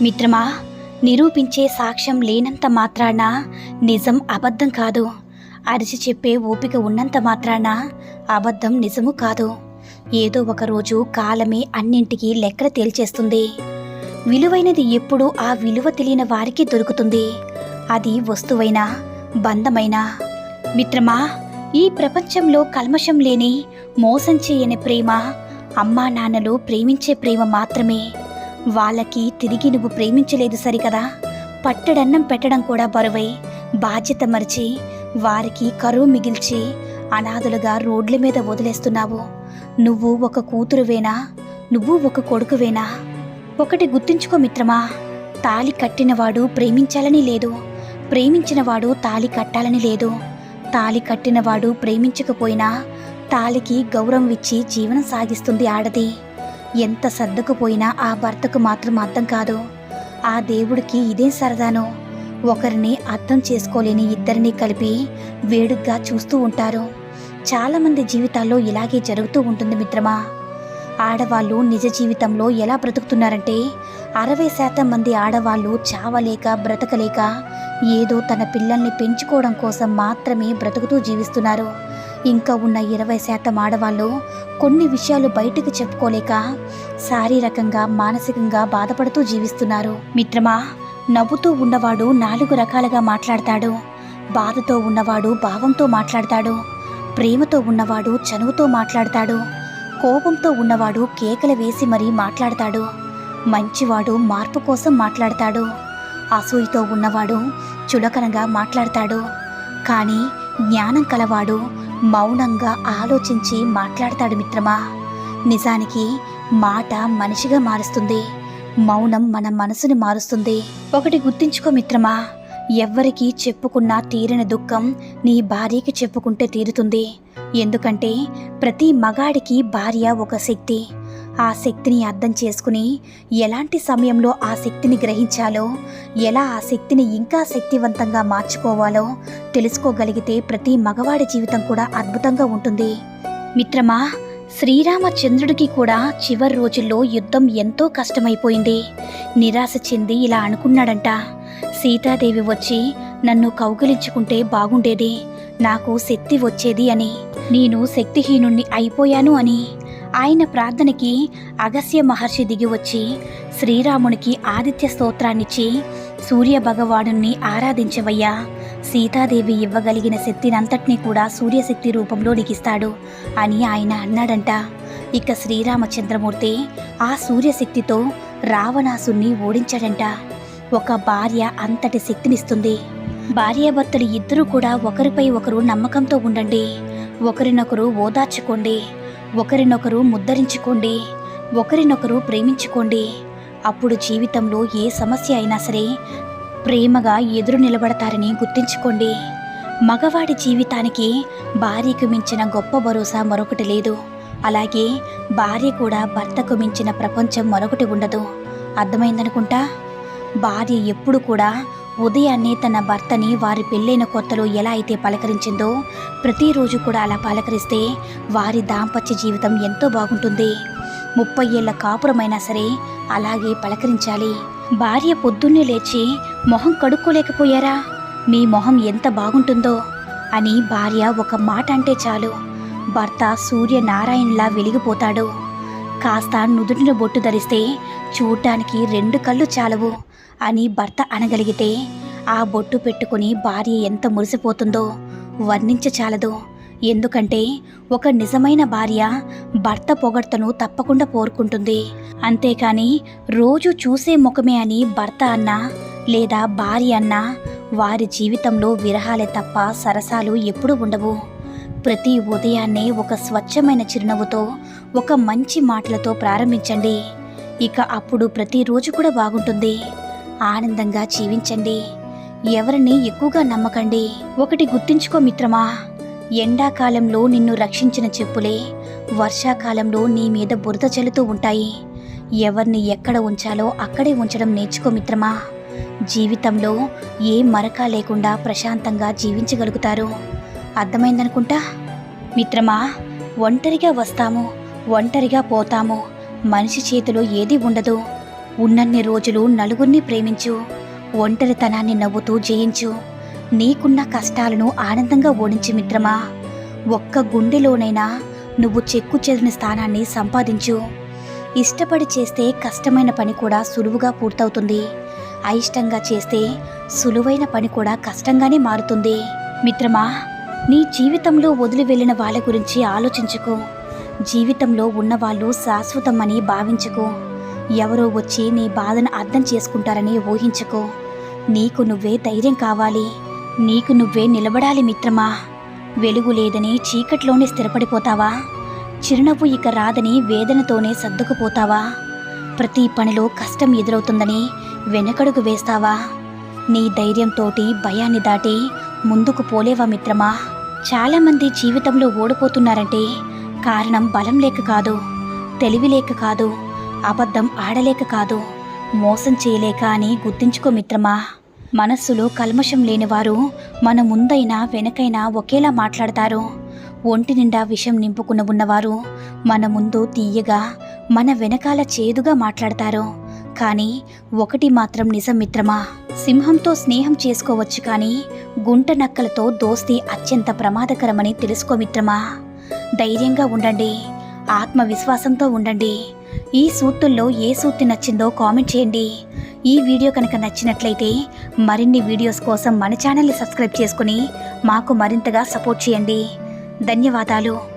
మిత్రమా నిరూపించే సాక్ష్యం లేనంత మాత్రాన నిజం అబద్ధం కాదు. అరిచి చెప్పే ఓపిక ఉన్నంత మాత్రాన అబద్ధం నిజము కాదు. ఏదో ఒకరోజు కాలమే అన్నింటికీ లెక్కలు తేల్చేస్తుంది. విలువైనది ఎప్పుడూ ఆ విలువ తెలియని వారికి దొరుకుతుంది. అది వస్తువైనా బంధమైనా. మిత్రమా ఈ ప్రపంచంలో కల్మషం లేని మోసం చేయని ప్రేమ అమ్మా నాన్నలు ప్రేమించే ప్రేమ మాత్రమే. వాళ్ళకి తిరిగి నువ్వు ప్రేమించలేదు సరికదా? పట్టడన్నం పెట్టడం కూడా బరువై బాధ్యత మరిచి వారికి కరువు మిగిల్చి అనాథలుగా రోడ్ల మీద వదిలేస్తున్నావు. నువ్వు ఒక కూతురువేనా? నువ్వు ఒక కొడుకువేనా? ఒకటి గుర్తుంచుకో మిత్రమా తాలి కట్టినవాడు ప్రేమించాలని లేదు. ప్రేమించినవాడు తాలి కట్టాలని లేదు. తాలి కట్టినవాడు ప్రేమించకపోయినా తాలికి గౌరవం ఇచ్చి జీవనం సాగిస్తుంది ఆడది. ఎంత సర్దుకుపోయినా ఆ భర్తకు మాత్రం అర్థం కాదు. ఆ దేవుడికి ఇదేం సరదానో. ఒకరిని అర్థం చేసుకోలేని ఇద్దరిని కలిపి వేడుగ్గా చూస్తూ ఉంటారు. చాలామంది జీవితాల్లో ఇలాగే జరుగుతూ ఉంటుంది మిత్రమా. ఆడవాళ్ళు నిజ జీవితంలో ఎలా బ్రతుకుతున్నారంటే అరవై శాతం మంది ఆడవాళ్ళు చావలేక బ్రతకలేక ఏదో తన పిల్లల్ని పెంచుకోవడం కోసం మాత్రమే బ్రతుకుతూ జీవిస్తున్నారు. ఇంకా ఉన్న ఇరవై శాతం ఆడవాళ్ళు కొన్ని విషయాలు బయటకు చెప్పుకోలేక శారీరకంగా మానసికంగా బాధపడుతూ జీవిస్తున్నారు. మిత్రమా నవ్వుతూ ఉన్నవాడు నాలుగు రకాలుగా మాట్లాడతాడు. బాధతో ఉన్నవాడు భావంతో మాట్లాడతాడు. ప్రేమతో ఉన్నవాడు చనువుతో మాట్లాడతాడు. కోపంతో ఉన్నవాడు కేకలు వేసి మరీ మాట్లాడతాడు. మంచివాడు మార్పు కోసం మాట్లాడతాడు. అసూయతో ఉన్నవాడు చులకనగా మాట్లాడతాడు. కానీ జ్ఞానం కలవాడు మౌనంగా ఆలోచించి మాట్లాడతాడు మిత్రమా. నిజానికి మాట మనిషిగా మారుస్తుంది. మౌనం మన మనసుని మారుస్తుంది. ఒకటి గుర్తించుకో మిత్రమా. ఎవ్వరికీ చెప్పుకున్నా తీరని దుఃఖం నీ భార్యకి చెప్పుకుంటే తీరుతుంది. ఎందుకంటే ప్రతి మగాడికి భార్య ఒక శక్తి. ఆ శక్తిని అర్థం చేసుకుని ఎలాంటి సమయంలో ఆ శక్తిని గ్రహించాలో ఎలా ఆ శక్తిని ఇంకా శక్తివంతంగా మార్చుకోవాలో తెలుసుకోగలిగితే ప్రతి మగవాడి జీవితం కూడా అద్భుతంగా ఉంటుంది. మిత్రమా శ్రీరామచంద్రుడికి కూడా చివరి రోజుల్లో యుద్ధం ఎంతో కష్టమైపోయింది. నిరాశ చెంది ఇలా అనుకున్నాడంట. సీతాదేవి వచ్చి నన్ను కౌగిలించుకుంటే బాగుండేది. నాకు శక్తి వచ్చేది అని. నేను శక్తిహీనుణ్ణి అయిపోయాను అని. ఆయన ప్రార్థనకి అగస్య మహర్షి దిగి వచ్చి శ్రీరామునికి ఆదిత్య స్తోత్రాన్నిచ్చి సూర్య భగవానుణ్ణి ఆరాధించవయ్యా. సీతాదేవి ఇవ్వగలిగిన శక్తినంతటినీ కూడా సూర్యశక్తి రూపంలో లిఖిస్తాడు అని ఆయన అన్నాడంట. ఇక శ్రీరామచంద్రమూర్తి ఆ సూర్యశక్తితో రావణాసుని ఓడించాడంట. ఒక భార్య అంతటి శక్తినిస్తుంది. భార్యాభర్తలు ఇద్దరూ కూడా ఒకరిపై ఒకరు నమ్మకంతో ఉండండి. ఒకరినొకరు ఓదార్చుకోండి. ఒకరినొకరు ముద్దరించుకోండి ఒకరినొకరు ప్రేమించుకోండి. అప్పుడు జీవితంలో ఏ సమస్య అయినా సరే ప్రేమగా ఎదురు నిలబడతారని గుర్తుంచుకోండి. మగవాడి జీవితానికి భార్యకు మించిన గొప్ప భరోసా మరొకటి లేదు. అలాగే భార్య కూడా భర్తకు మించిన ప్రపంచం మరొకటి ఉండదు. అర్థమైందనుకుంటా? భార్య ఎప్పుడు కూడా ఉదయాన్నే తన భర్తని వారి పెళ్ళైన కొత్తలో ఎలా అయితే పలకరించిందో ప్రతిరోజు కూడా అలా పలకరిస్తే వారి దాంపత్య జీవితం ఎంతో బాగుంటుంది. ముప్పై ఏళ్ళ కాపురమైనా సరే అలాగే పలకరించాలి. భార్య పొద్దున్నే లేచి మొహం కడుక్కోలేకపోయారా? మీ మొహం ఎంత బాగుంటుందో అని భార్య ఒక మాట అంటే చాలు. భర్త సూర్యనారాయణలా వెలిగిపోతాడు. కాస్త నుదుటిన బొట్టు ధరిస్తే చూడటానికి రెండు కళ్ళు చాలవు అని భర్త అనగలిగితే ఆ బొట్టు పెట్టుకుని భార్య ఎంత మురిసిపోతుందో వర్ణించచాలదు ఎందుకంటే ఒక నిజమైన భార్య భర్త పొగడ్తను తప్పకుండా కోరుకుంటుంది అంతేకాని రోజు చూసే ముఖమే అని భర్త అన్నా లేదా భార్య అన్నా వారి జీవితంలో విరహాలే తప్ప సరసాలు ఎప్పుడూ ఉండవు. ప్రతి ఉదయాన్నే ఒక స్వచ్ఛమైన చిరునవ్వుతో ఒక మంచి మాటలతో ప్రారంభించండి. ఇక అప్పుడు ప్రతిరోజు కూడా బాగుంటుంది. ఆనందంగా జీవించండి. ఎవరిని ఎక్కువగా నమ్మకండి. ఒకటి గుర్తుంచుకో మిత్రమా ఎండాకాలంలో నిన్ను రక్షించిన చెప్పులే వర్షాకాలంలో నీ మీద బురద చల్లుతూ ఉంటాయి. ఎవరిని ఎక్కడ ఉంచాలో అక్కడే ఉంచడం నేర్చుకో మిత్రమా. జీవితంలో ఏ మరక లేకుండా ప్రశాంతంగా జీవించగలుగుతారు. అర్థమైందనుకుంటా? మిత్రమా ఒంటరిగా వస్తాము. ఒంటరిగా పోతాము. మనిషి చేతిలో ఏది ఉండదు. ఉన్నన్ని రోజులు నలుగురిని ప్రేమించు. ఒంటరితనాన్ని నవ్వుతూ జయించు. నీకున్న కష్టాలను ఆనందంగా ఓడించు మిత్రమా. ఒక్క గుండెలోనైనా నువ్వు చెక్కు చెదిన స్థానాన్ని సంపాదించు. ఇష్టపడి చేస్తే కష్టమైన పని కూడా సులువుగా పూర్తవుతుంది. అయిష్టంగా చేస్తే సులువైన పని కూడా కష్టంగానే మారుతుంది. మిత్రమా నీ జీవితంలో వదిలి వెళ్ళిన వాళ్ళ గురించి ఆలోచించుకో. జీవితంలో ఉన్నవాళ్ళు శాశ్వతమని భావించుకో. ఎవరో వచ్చి నీ బాధను అర్థం చేసుకుంటారని ఊహించుకో. నీకు నువ్వే ధైర్యం కావాలి. నీకు నువ్వే నిలబడాలి మిత్రమా. వెలుగు లేదని చీకట్లోనే స్థిరపడిపోతావా? చిరునవ్వు ఇక రాదని వేదనతోనే సర్దుకుపోతావా? ప్రతి పనిలో కష్టం ఎదురవుతుందని వెనకడుగు వేస్తావా? నీ ధైర్యంతోటి భయాన్ని దాటి ముందుకు పోలేవా మిత్రమా? చాలామంది జీవితంలో ఓడిపోతున్నారంటే కారణం బలం లేక కాదు తెలివి లేక కాదు అబద్ధం ఆడలేక కాదు మోసం చేయలేక అని గుర్తించుకో మిత్రమా. మనస్సులో కల్మషం లేనివారు మన ముందైనా వెనకైనా ఒకేలా మాట్లాడతారు. ఒంటి నిండా విషం నింపుకున్న ఉన్నవారు మన ముందు తీయగా మన వెనకాల చేదుగా మాట్లాడతారు. కానీ ఒకటి మాత్రం నిజం మిత్రమా సింహంతో స్నేహం చేసుకోవచ్చు కానీ గుంట నక్కలతో దోస్తీ అత్యంత ప్రమాదకరమని తెలుసుకో మిత్రమా. ధైర్యంగా ఉండండి. ఆత్మవిశ్వాసంతో ఉండండి. ఈ సూక్తుల్లో ఏ సూక్తి నచ్చిందో కామెంట్ చేయండి. ఈ వీడియో కనుక నచ్చినట్లయితే మరిన్ని వీడియోస్ కోసం మన ఛానల్ని సబ్స్క్రైబ్ చేసుకుని మాకు మరింతగా సపోర్ట్ చేయండి. ధన్యవాదాలు.